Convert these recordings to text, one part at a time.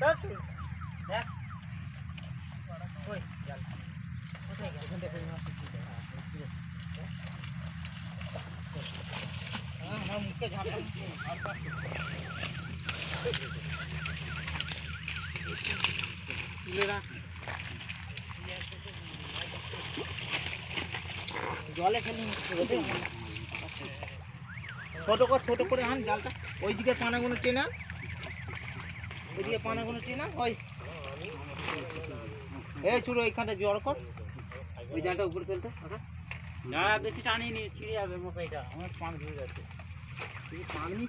দেখ দেখ কই গেল কোথায় গেল ওখানে দেখো না কিছু হ্যাঁ হ্যাঁ মুখে ঝাপটা তুলে রাখ জলে খেলি ছোট করে ছোট করে আন জালটা ওই দিকে পানাগুলো টেনে ওইদিকে পানাগুলো টেনা ওই। এই শুরু ওইখানটা জড় কর। ওই জালটা উপরে তুলতে না বেশি টানি নি ছিঁড়ে যাবে মশাইটা। আমার পান ধরে যাচ্ছে। পান নি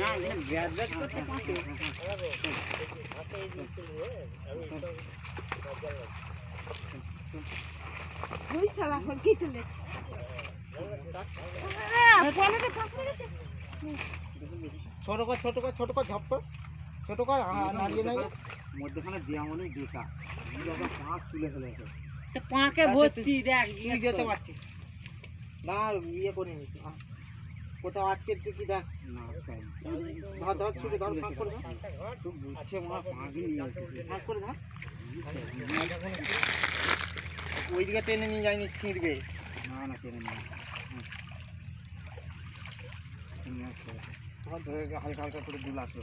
না এখানে ব্যাট ব্যাট করতে পাঁচে ওই শালা হলকি চলেছে ছোট কর ছোট কর ছোট কর ঝপ কর। ছোট কর নাড়িয়ে নাড়িয়ে। মধ্যখানে দেওয়া মনে বেকার যখন পাঁচ তুলে ফেলেছে পাঁকে ভর্তি দেখ তুই যেতে পারছিস। না ইয়ে করে নিস কোথাও আটকেছে কি দেখ। না ধর ধর শুরু ধর ফাঁক করে ধর। তো বুঝছে হয় পাঁকে নিয়ে ফাঁক করে ধর। ওইদিকে টেনে নিয়ে যায়নি ছিঁড়বে। না না কেন না ধর ধরে হালকা হালকা করে দুল আসো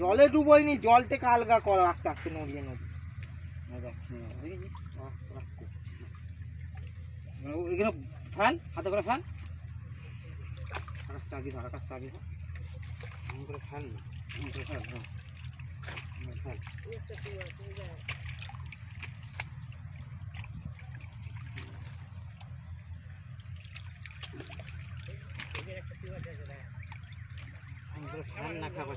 জলে ডুবোইনি জল থেকে আলগা করো আস্তে আস্তে নড়িয়ে নড়িয়ে। দেখছি এখানে ফ্যান হাতে করে ফ্যান করে ফ্যান করে ফ্যান না খাবার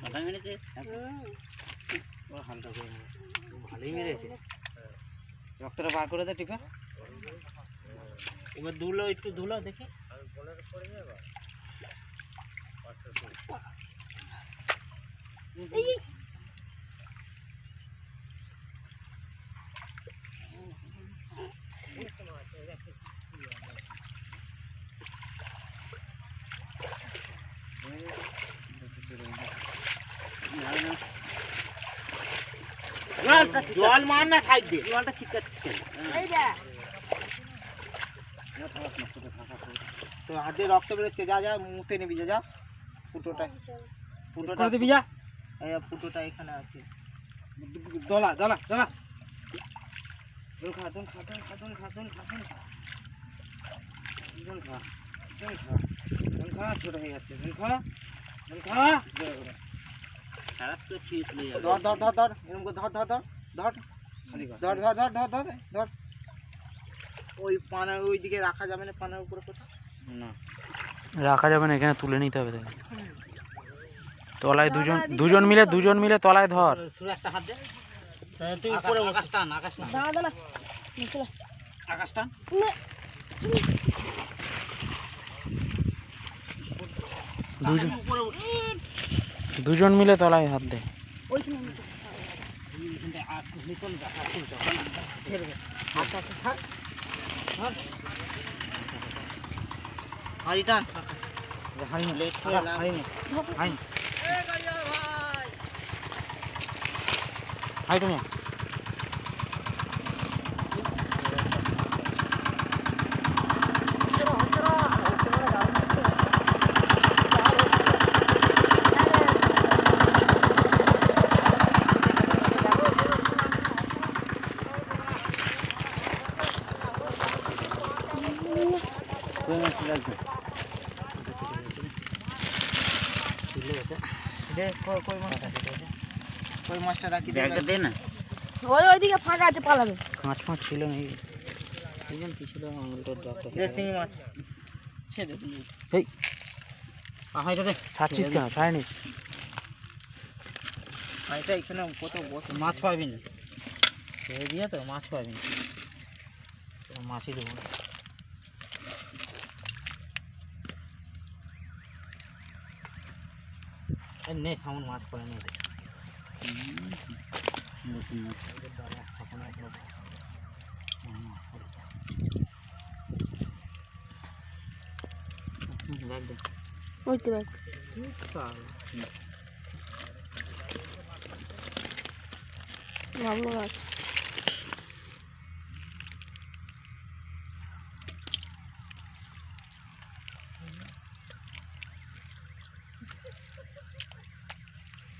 কাটা মেরেছে? ও হালকা করে ভালোই মেরেছে। রক্তটা বার করে দে টিপে। এবার ধুলো একটু ধুলো দেখি। জল মার না সাইড দিয়ে। জলটা ছিটকাচ্ছিস কেন? তো হাত দিয়ে রক্ত বেরোচ্ছে যা যা মুখে নিবি যা যা। ফুটোটা। ফুটোটা দিবি যা। এই ফুটোটা এখানে আছে। দলা দলা দলা। খাতুন খাতুন খাতুন খাতুন খাতুন খা খা খা ছোট হয়ে যাচ্ছে। খা খা। খা সারাস করে ছিঁড়ে চলে যাবে ধর ধর ধর ধর এরকম করে ধর ধর ধর ধর। ধর ধর ধর ধর ধর ধর। ওই পানার ওই দিকে রাখা যাবে না পানার উপরে কোথাও? না। রাখা যাবে না এখানে তুলে নিতে হবে তাকে। তলায় দুজন দুজন মিলে দুজন মিলে তলায় ধর। সুরে হাত দে। তুই উপরে উপরে আকাশ টান আকাশ টান। দাঁড়া দাঁড়া। আকাশ টান। দুজন উপরে। দুজন মিলে তলায় হাত দে। হাই নিচে এইখানটায় আর নিকল দেখা তুলতে ছেড়ে দে হাত হাতে ছাড় ধর হাড়ি টান হাড়ি লেট করে না হাই হাই হাই তুমি দে কই কই মাছটা কই মাছটা রাখি দে ব্যাগটা দে না। ওই ওইদিকে ফাঁকা আছে পালাবে। কাঁচ ফাঁচ ছিল না এই এইজন কি ছিল আঙুলটার ডগটা দে শিঙি মাছ। ছেড়ে দিই এই ছাড়ছিস কেন? ছাড়নি এখানে কত বসে? মাছ পাবি না। ছেড়ে দিয়ে তো মাছ পাবি না। তোর মাছই দেবো না। এই নে সামন মাছ পড়ে নে দে। নতুন মাছ। ওদের দ্বারা এখন এখনও হুম, মাছ পড়েছে। হুম, ব্যাগ দে। ওই তো ব্যাগ ভাবলো গাছ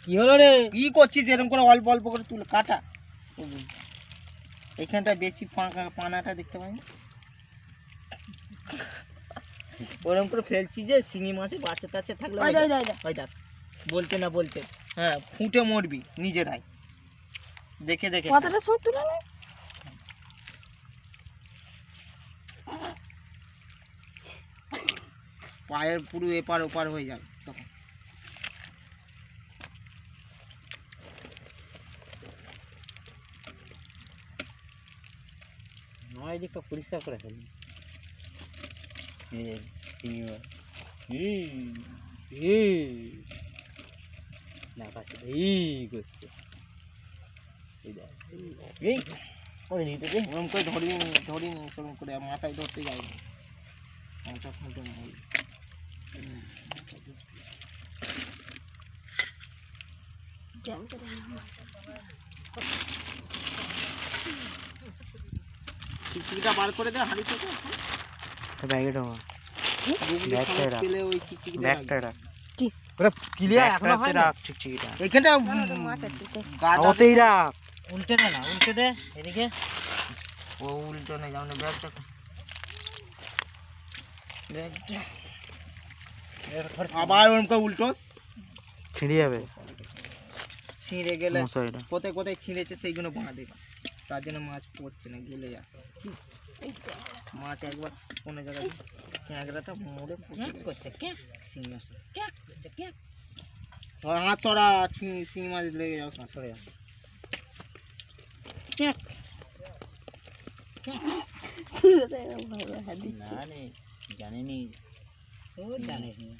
কি হলো রে? কি করছিস? এরকম করে অল্প অল্প করে তুলে কাটা। এইখানটা বেশি ফাঁকা পানাটা দেখতে পাই ওরকম করে ফেলছি যে শিঙি মাছে বাচ্চা টাচ্চা থাকলে ওই দেখ, বলতে না বলতে। হ্যাঁ ফুটে মরবি নিজেরাই। দেখে দেখে। সব তুলে নে পায়ের পুরো এপার ওপার হয়ে যাবে। নয় দিকটা পরিষ্কার করে ফেলি এই এই এই না পাশে এই করছে। এই দেখ এই নিতে দে ওরকম করে ধরি ধরি নি সেরকম করে মাথায় ধরতে যাইনি মাথা ফুটে করে। চিকচিকিটা বার করে দে হাঁড়ি থেকে ব্যাগে ঢোকা হয় না, না, তো ওতেই রাখ। উল্টে দে না উল্টে দে এদিকে। ও উল্টো নেই যেমন ব্যাগটা ব্যাগটা। আবার ওরকম উল্টো ছিঁড়ে যাবে। ছিঁড়ে গেলে কোথায় কোথায় ছিঁড়েছে সেইগুলো বাঁধা দেবে তার জন্য মাছ পড়ছে না গলে যাচ্ছে মাছ একবার কোনো জায়গায় ক্যাঁকড়াটা মোড়ে পড়ছে কি করছে। কে? সিং মাছ। কে? করছে কে? সরা হাত সরা ছি- শিঙি মাছ লেগে যাও না সরে যা কে? ছিঁড়ে দে, এরকম ভাবে হাত দিয়ে। না রে জানিনি। ও জানিস নি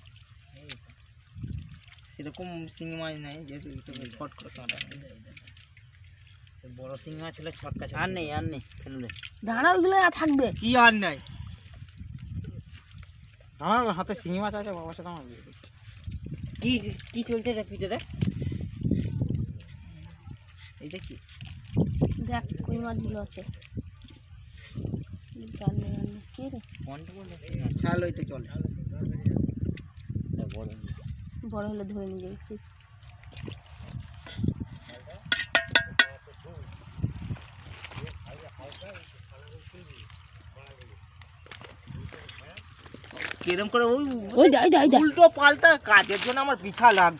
সেরকম শিঙি মাছ নেই যে একটু ফট করে কাঁটা তো বড় সিং মাছ হলে ছটকা আর নেই আর নেই ফেলে দে দাঁড়া ওইগুলো আর থাকবে। কি আর নাই? আমার হাতে শিঙি মাছ আছে বাবার সাথে আমার বিয়ে। কি কি চলছে রে পিঠে দেখ। এইটা কি দেখ কই মাছগুলো আছে। জানি জানি কে রে? কোনটা বলে খেয়াল ওইটা চলে বড় বড় হলে ধরে নিয়ে যাবি। কিরম করে ওই ওই উল্টো পাল্টা কাজের জন্য আমার পিছা লাগ